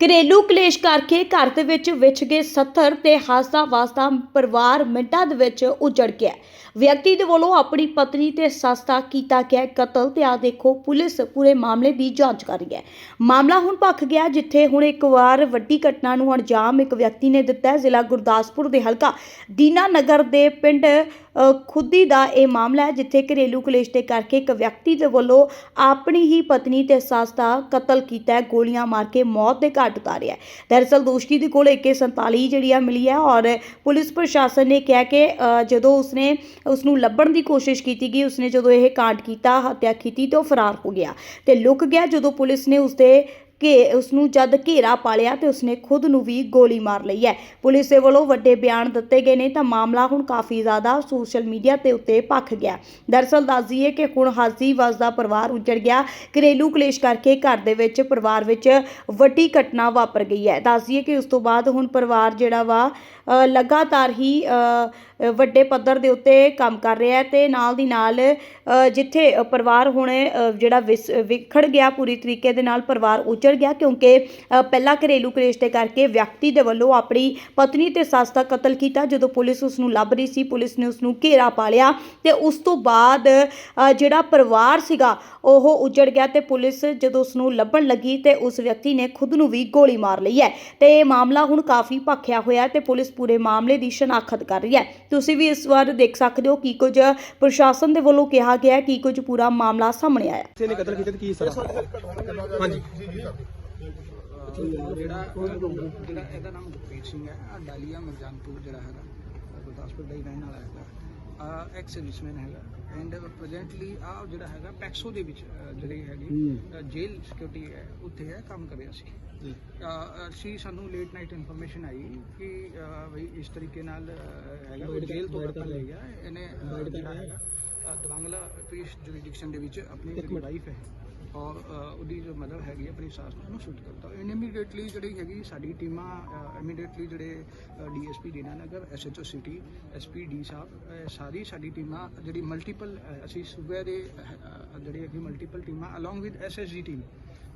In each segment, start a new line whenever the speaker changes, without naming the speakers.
ਘਰੇਲੂ ਕਲੇਸ਼ ਕਰਕੇ ਘਰ ਦੇ ਵਿੱਚ ਵਿਛ ਗਏ 70 ਤੇ ਹਾਸਾ ਵਾਸਤਾ ਪਰਿਵਾਰ ਮਿੰਟਾਂ ਦੇ ਵਿੱਚ ਉਜੜ ਗਿਆ। ਵਿਅਕਤੀ ਦੇ ਵੱਲੋਂ ਆਪਣੀ ਪਤਨੀ ਤੇ ਸੱਸ ਦਾ ਕੀਤਾ ਗਿਆ ਕਤਲ ਤੇ ਆ ਦੇਖੋ ਪੁਲਿਸ ਪੂਰੇ ਮਾਮਲੇ ਦੀ ਜਾਂਚ ਕਰ ਰਹੀ ਹੈ। ਮਾਮਲਾ ਹੁਣ ਭਖ ਗਿਆ ਜਿੱਥੇ ਹੁਣ ਇੱਕ ਵਾਰ ਵੱਡੀ ਘਟਨਾ ਨੂੰ ਅੰਜਾਮ ਇੱਕ ਵਿਅਕਤੀ ਨੇ ਦਿੱਤਾ ਹੈ। ਜ਼ਿਲ੍ਹਾ ਗੁਰਦਾਸਪੁਰ ਦੇ ਹਲਕਾ ਦੀਨਾ ਨਗਰ ਦੇ ਪਿੰਡ ਖੁੱਦੀ ਦਾ ਇਹ ਮਾਮਲਾ ਹੈ ਜਿੱਥੇ ਘਰੇਲੂ ਕਲੇਸ਼ ਦੇ ਕਰਕੇ ਇੱਕ ਵਿਅਕਤੀ ਦੇ ਵੱਲੋਂ ਆਪਣੀ ਹੀ ਪਤਨੀ ਤੇ ਸੱਸ ਦਾ ਕਤਲ ਕੀਤਾ ਹੈ। ਗੋਲੀਆਂ ਮਾਰ ਕੇ ਮੌਤ ਦੇ ਘਾਟ ਉਤਾਰਿਆ ਦਰਅਸਲ ਦੋਸ਼ੀ ਦੇ ਕੋਲ AK47 ਜਿਹੜੀ ਆ ਮਿਲੀ ਹੈ ਔਰ ਪੁਲਿਸ ਪ੍ਰਸ਼ਾਸਨ ਨੇ ਕਿਹਾ ਕਿ ਅ, ਜਦੋਂ ਉਸਨੇ ਉਸ ਨੂੰ ਲੱਭਣ ਦੀ ਕੋਸ਼ਿਸ਼ ਕੀਤੀ ਗਈ ਉਸਨੇ ਜਦੋਂ ਇਹ ਕਾਂਡ ਕੀਤਾ ਹੱਤਿਆ ਕੀਤੀ ਤੇ ਉਹ ਫਰਾਰ ਹੋ ਗਿਆ ਤੇ ਲੁਕ ਗਿਆ ਜਦੋਂ ਪੁਲਿਸ ਨੇ ਉਸਦੇ ਘੇ ਉਸ ਨੂੰ ਜਦ ਘੇਰਾ ਪਾਲਿਆ ਤੇ ਉਸਨੇ ਖੁਦ ਨੂੰ ਵੀ ਗੋਲੀ ਮਾਰ ਲਈ ਹੈ। ਪੁਲਿਸ ਦੇ ਵੱਲੋਂ ਵੱਡੇ ਬਿਆਨ ਦਿੱਤੇ ਗਏ ਨੇ ਤਾਂ ਮਾਮਲਾ ਹੁਣ ਕਾਫੀ ਜ਼ਿਆਦਾ ਸੋਸ਼ਲ ਮੀਡੀਆ ਤੇ ਉੱਤੇ ਭਖ ਗਿਆ। ਦਰਅਸਲ ਦੱਸਦੀ ਹੈ ਕਿ ਹੁਣ ਹਾਜ਼ੀ ਵਸਦਾ ਪਰਿਵਾਰ ਉੱਜੜ ਗਿਆ। ਘਰੇਲੂ ਕਲੇਸ਼ ਕਰਕੇ ਘਰ ਦੇ ਵਿੱਚ ਪਰਿਵਾਰ ਵਿੱਚ ਵੱਡੀ ਘਟਨਾ ਵਾਪਰ ਗਈ ਹੈ। ਦੱਸ ਦਈਏ ਕਿ ਉਸ ਤੋਂ ਬਾਅਦ ਹੁਣ ਪਰਿਵਾਰ ਜਿਹੜਾ ਵਾ ਲਗਾਤਾਰ ਹੀ ਵੱਡੇ ਪੱਧਰ ਦੇ ਉੱਤੇ ਕੰਮ ਕਰ ਰਿਹਾ ਅਤੇ ਨਾਲ ਦੀ ਨਾਲ ਜਿੱਥੇ ਪਰਿਵਾਰ ਹੁਣ ਜਿਹੜਾ ਵਿਸ- ਵਿਖੜ ਗਿਆ ਪੂਰੀ ਤਰੀਕੇ ਦੇ ਨਾਲ ਪਰਿਵਾਰ ਉਜੜ ਗਿਆ ਕਿਉਂਕਿ ਪਹਿਲਾਂ ਘਰੇਲੂ ਕਲੇਸ਼ ਦੇ ਕਰਕੇ ਵਿਅਕਤੀ ਦੇ ਵੱਲੋਂ ਆਪਣੀ ਪਤਨੀ ਤੇ ਸੱਸ ਦਾ ਕਤਲ ਕੀਤਾ ਜਦੋਂ ਪੁਲਿਸ ਉਸ ਨੂੰ ਲੱਭ ਰਹੀ ਸੀ, ਪੁਲਿਸ ਨੇ ਉਸ ਨੂੰ ਘੇਰਾ ਪਾ ਲਿਆ ਤੇ ਉਸ ਤੋਂ ਬਾਅਦ ਜਿਹੜਾ ਪਰਿਵਾਰ ਸੀਗਾ, ਉਹ ਉਜੜ ਗਿਆ ਤੇ ਪੁਲਿਸ ਜਦੋਂ ਉਸ ਨੂੰ ਲੱਭਣ ਲੱਗੀ ਤੇ ਉਸ ਵਿਅਕਤੀ ਨੇ ਖੁਦ ਨੂੰ ਵੀ ਗੋਲੀ ਮਾਰ ਲਈ ਹੈ ਤੇ ਇਹ ਮਾਮਲਾ ਹੁਣ ਕਾਫੀ ਭਖਿਆ ਹੋਇਆ ਹੈ ਤੇ ਪੁਲਿਸ ਪੂਰੇ ਮਾਮਲੇ ਦੀ ਸ਼ਨਾਖਤ ਕਰ ਰਹੀ ਹੈ। ਤੁਸੀਂ ਵੀ ਇਸ ਵਾਰ ਦੇਖ ਸਕਦੇ ਹੋ ਕੀ ਕੁਝ ਪ੍ਰਸ਼ਾਸਨ ਦੇ ਵੱਲੋਂ ਕਿਹਾ ਗਿਆ ਹੈ ਕੀ ਕੁਝ ਪੂਰਾ ਮਾਮਲਾ ਸਾਹਮਣੇ ਆਇਆ
ਕਿਸੇ ਨੇ ਕਤਲ ਕੀਤਾ ਤੇ ਕੀ ਸਰਾ ਹਾਂਜੀ।
ਜਿਹੜਾ ਜਿਹੜਾ ਇਹਦਾ ਨਾਮ ਗੁਰਪ੍ਰੀਤ ਸਿੰਘ ਹੈ ਆ ਡਾਲੀਆ ਮਰਜਾਨਪੁਰ ਜਿਹੜਾ ਹੈਗਾ ਗੁਰਦਾਸਪੁਰ ਦਾ ਹੀ ਰਹਿਣ ਵਾਲਾ ਹੈਗਾ। ਆ ਐਕਸ ਸਰਵਿਸਮੈਨ ਹੈਗਾ। ਐਂਡ ਪ੍ਰੈਜ਼ੈਂਟਲੀ ਆ ਜਿਹੜਾ ਹੈਗਾ ਪੈਕਸੋ ਦੇ ਵਿੱਚ ਜਿਹੜੀ ਹੈਗੀ ਜੇਲ੍ਹ ਸਿਕਿਉਰਿਟੀ ਹੈ ਉੱਥੇ ਹੈ ਕੰਮ ਕਰ ਰਿਹਾ ਸੀ। ਅਸੀਂ ਸਾਨੂੰ ਲੇਟ ਨਾਈਟ ਇਨਫੋਰਮੇਸ਼ਨ ਆਈ ਕਿ ਬਈ ਇਸ ਤਰੀਕੇ ਨਾਲ ਹੈਗਾ ਉਹ ਜੇਲ੍ਹ ਤੋਂ ਕਤਲ ਲੈ ਗਿਆ। ਇਹਨੇ ਜਿਹੜਾ ਹੈਗਾ ਦਵਾਂਗਲਾ ਪੀਸ ਜੁਰੀਡਿਕਸ਼ਨ ਦੇ ਵਿੱਚ ਆਪਣੀ ਵਾਈਫ ਹੈ। ਔਰ ਉਹਦੀ ਜੋ ਮਦਰ ਹੈਗੀ ਹੈ, ਆਪਣੀ ਸਾਸ ਨੂੰ ਉਹਨੂੰ ਸ਼ੂਟ ਕਰਤਾ ਇਮੀਡੀਏਟਲੀ ਜਿਹੜੀ ਹੈਗੀ ਸਾਡੀ ਟੀਮਾਂ ਇਮੀਡੀਏਟਲੀ ਜਿਹੜੇ DSP Dina Nagar SHO city SP D ਸਾਹਿਬ ਸਾਰੀ ਸਾਡੀ ਟੀਮਾਂ ਜਿਹੜੀ ਮਲਟੀਪਲ ਅਸੀਂ ਸੂਬੇ ਦੇ ਜਿਹੜੇ ਹੈਗੀ ਮਲਟੀਪਲ ਟੀਮਾਂ along with SSG team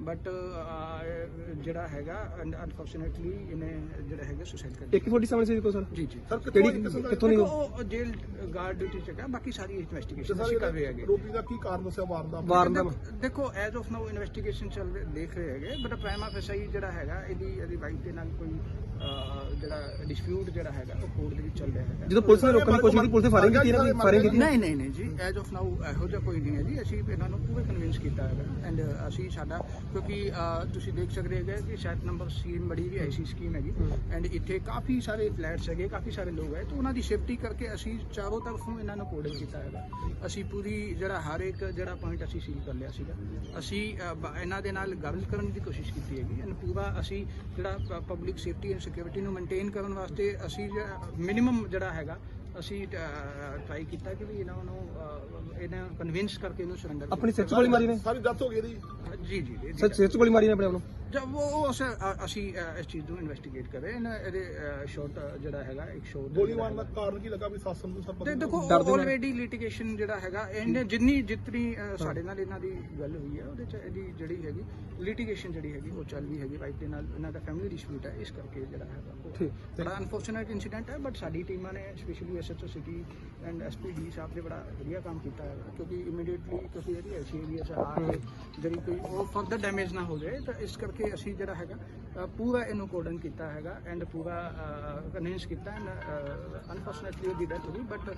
but ਜਿਹੜਾ ਹੈਗਾ ਅਨਫੋਰਚੂਨੇਟਲੀ ਇਹਨੇ ਜਿਹੜਾ ਹੈਗਾ ਸੁਸਾਈਡ ਕਰ ਲਿਆ
AK47 ਸੀ ਕੋ ਸਰ?
ਜੀ ਜੀ।
ਸਰ ਕਿਹੜੀ ਕਿੱਥੋਂ ਨਹੀਂ
ਦੇਖੋ, ਉਹ ਜੇਲ ਗਾਰਡ ਡਿਊਟੀ ਚ ਹੈਗਾ ਬਾਕੀ ਸਾਰੀ ਇਨਵੈਸਟੀਗੇਸ਼ਨ ਅਸੀਂ ਕਰ ਰਹੇ ਹੈਗੇ।
ਰੋਪੀ ਦਾ ਕੀ ਕਾਰਨ ਦੱਸਿਆ ਵਾਰ ਦਾ?
ਵਾਰ ਦਾ
ਦੇਖੋ- ਐਜ਼ ਆਫ ਨਾਓ ਇਨਵੈਸਟੀਗੇਸ਼ਨ ਚੱਲ ਰਹੇ ਦੇਖ ਰਹੇ ਹੈਗੇ ਬਟ ਪ੍ਰਾਈਮ ਆਫਿਸਰ ਜਿਹੜਾ ਹੈਗਾ ਇਹਦੀ ਇਹਦੀ ਵਾਈਫ ਦੇ ਨਾਲ ਕੋਈ ਜਿਹੜਾ ਡਿਸਪਿਊਟ ਜਿਹੜਾ ਹੈਗਾ ਉਹ ਕੋਰਟ ਦੇ ਵਿੱਚ ਚੱਲ ਰਿਹਾ ਹੈਗਾ।
ਜਦੋਂ ਪੁਲਿਸ ਨੇ ਰੋਕਣ ਦੀ ਕੋਸ਼ਿਸ਼ ਕੀਤੀ ਪੁਲਿਸ ਨੇ ਫਾਇਰਿੰਗ ਕੀਤੀ ਨਾ ਫਾਇਰਿੰਗ ਕੀਤੀ?
ਨਹੀਂ ਨਹੀਂ ਨਹੀਂ ਜੀ ਐਜ਼ ਆਫ ਨਾਓ ਇਹੋ ਜਿਹਾ ਕੋਈ ਨਹੀਂ ਹੈ ਜੀ ਅਸੀਂ ਇਹਨਾਂ ਨੂੰ ਪੂਰੇ ਕਨਵਿੰਸ ਕੀਤਾ ਹੈਗਾ ਐਂਡ ਅਸੀਂ ਸਾਡਾ ਕਿਉਂਕਿ ਤੁਸੀਂ ਦੇਖ ਸਕਦੇ ਹੈਗੇ ਕਿ ਸ਼ਾਇਦ ਨੰਬਰ ਸਕੀਮ ਬੜੀ ਵੀ ਐਸੀ ਸਕੀਮ ਹੈਗੀ। ਐਂਡ ਇੱਥੇ ਕਾਫੀ ਸਾਰੇ ਫਲੈਟਸ ਹੈਗੇ ਕਾਫੀ ਸਾਰੇ ਲੋਕ ਹੈ ਤੇ ਉਹਨਾਂ ਦੀ ਸੇਫਟੀ ਕਰਕੇ ਅਸੀਂ ਚਾਰੋਂ ਤਰਫੋਂ ਇਹਨਾਂ ਨੂੰ ਕੋਡਲ ਕੀਤਾ ਹੈਗਾ। ਅਸੀਂ ਪੂਰੀ ਜਿਹੜਾ ਹਰ ਇੱਕ ਜਿਹੜਾ ਪੁਆਇੰਟ ਅਸੀਂ ਸੀਲ ਕਰ ਲਿਆ ਸੀਗਾ। ਅਸੀਂ ਇਹਨਾਂ ਦੇ ਨਾਲ ਗੱਲ ਕਰਨ ਦੀ ਕੋਸ਼ਿਸ਼ ਕੀਤੀ ਹੈਗੀ। ਐਂਡ ਪੂਰਾ ਅਸੀਂ ਜਿਹੜਾ ਪਬਲਿਕ ਸੇਫਟੀ ਐਂਡ ਸਿਕਿਉਰਿਟੀ ਨੂੰ ਮੇਨਟੇਨ ਕਰਨ ਵਾਸਤੇ ਅਸੀਂ ਮਿਨੀਮਮ ਜਿਹੜਾ ਹੈਗਾ ਅਸੀਂ ਟਰਾਈ ਕੀਤਾ ਕਿ ਵੀ ਇਹਨਾਂ ਨੂੰ ਇਹਨਾਂ ਕਨਵਿੰਸ ਕਰਕੇ ਇਹਨੂੰ ਸਰੈਂਡਰ
ਆਪਣੀ ਸਿਰ 'ਚ ਗੋਲੀ ਮਾਰੀ ਨੇ?
ਸਾਰੀ ਡੈਥ ਹੋ ਗਈ ਇਹਦੀ।
ਜੀ ਜੀ ਜੀ।
ਸਰ ਸਿਰ 'ਚ ਗੋਲੀ ਮਾਰੀ ਨੇ ਆਪਣੇ ਆਪ ਨੂੰ?
ਜਦ ਉਹ ਅਸੀਂ ਅਸੀਂ ਇਸ ਚੀਜ਼ ਨੂੰ ਇਨਵੈਸਟੀਗੇਟ ਕਰ। ਰਹੇ ਹਾਂ ਇਹਦੇ ਸ਼ਾਰਟ ਜਿਹੜਾ ਹੈਗਾ ਇੱਕ ਸ਼ਾਰਟ
ਗੋਲੀ ਮਾਰਨ ਦਾ ਕਾਰਨ ਕੀ ਲੱਗਾ ਵੀ ਸੱਸ ਨੂੰ ਸਰ
ਤੇ ਦੇਖੋ। ਆਲਰੇਡੀ ਲਿਟੀਗੇਸ਼ਨ ਜਿਹੜਾ ਹੈਗਾ ਇਹਨੇ ਜਿੰਨੀ ਜਿਤਨੀ ਸਾਡੇ ਨਾਲ ਇਹਨਾਂ ਦੀ ਗੱਲ ਹੋਈ ਹੈ ਉਹਦੇ ਚ ਇਹਦੀ ਜਿਹੜੀ ਹੈਗੀ ਲਿਟੀਗੇਸ਼ਨ ਜਿਹੜੀ ਹੈਗੀ ਉਹ ਚੱਲ ਰਹੀ ਹੈਗੀ। ਵਾਈਫ ਦੇ ਨਾਲ ਇਹਨਾਂ ਦਾ ਫੈਮਿਲੀ ਡਿਸਪਿਊਟ ਹੈ ਇਸ ਕਰਕੇ ਜਿਹੜਾ ਹੈਗਾ
ਠੀਕ।
ਬੜਾ ਅਨਫੋਰਚੂਨੇਟ ਇਨਸੀਡੈਂਟ ਹੈ ਬਟ ਸਾਡੀ ਟੀਮਾਂ ਨੇ specially SHO city and SPD ਸਾਹਿਬ ਨੇ ਬੜਾ ਵਧੀਆ ਕੰਮ ਕੀਤਾ ਹੈ ਕਿਉਂਕਿ ਇਮੀਡੀਏਟਲੀ ਕਿਉਂਕਿ ਇਹਦੀ ਐਸੀ ਏਰੀਆ ਚ ਆ ਕੇ ਜਿਹੜੀ ਕੋਈ ਉਹ ਫਰਦਰ ਡੈਮੇਜ ਨਾ ਹੋ ਜਾਏ ਤਾਂ ਇਸ ਕਰਕੇ ਅਸੀਂ ਜਿਹੜਾ ਹੈਗਾ ਪੂਰਾ ਇਹਨੂੰ ਕੋਡਨ ਕੀਤਾ ਹੈਗਾ ਐਂਡ ਪੂਰਾ ਕਨਵਿੰਸ ਕੀਤਾ ਐਂਡ ਅਨਫੋਰਚੂਨੇਟਲੀ ਉਹਦੀ ਡੈਥ ਹੋਈ ਬਟ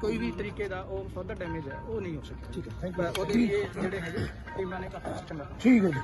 ਕੋਈ ਵੀ ਤਰੀਕੇ ਦਾ ਉਹ ਫਰਦਰ ਡੈਮੇਜ ਹੈ ਉਹ ਨਹੀਂ ਹੋ ਸਕਿਆ। ਠੀਕ ਹੈ ਉਹਦੇ ਲਈ ਜਿਹੜੇ ਹੈਗੇ ਟੀਮਾਂ ਨੇ ਕਾਫੀ ਚੰਗਾ।
ਠੀਕ ਹੈ ਜੀ।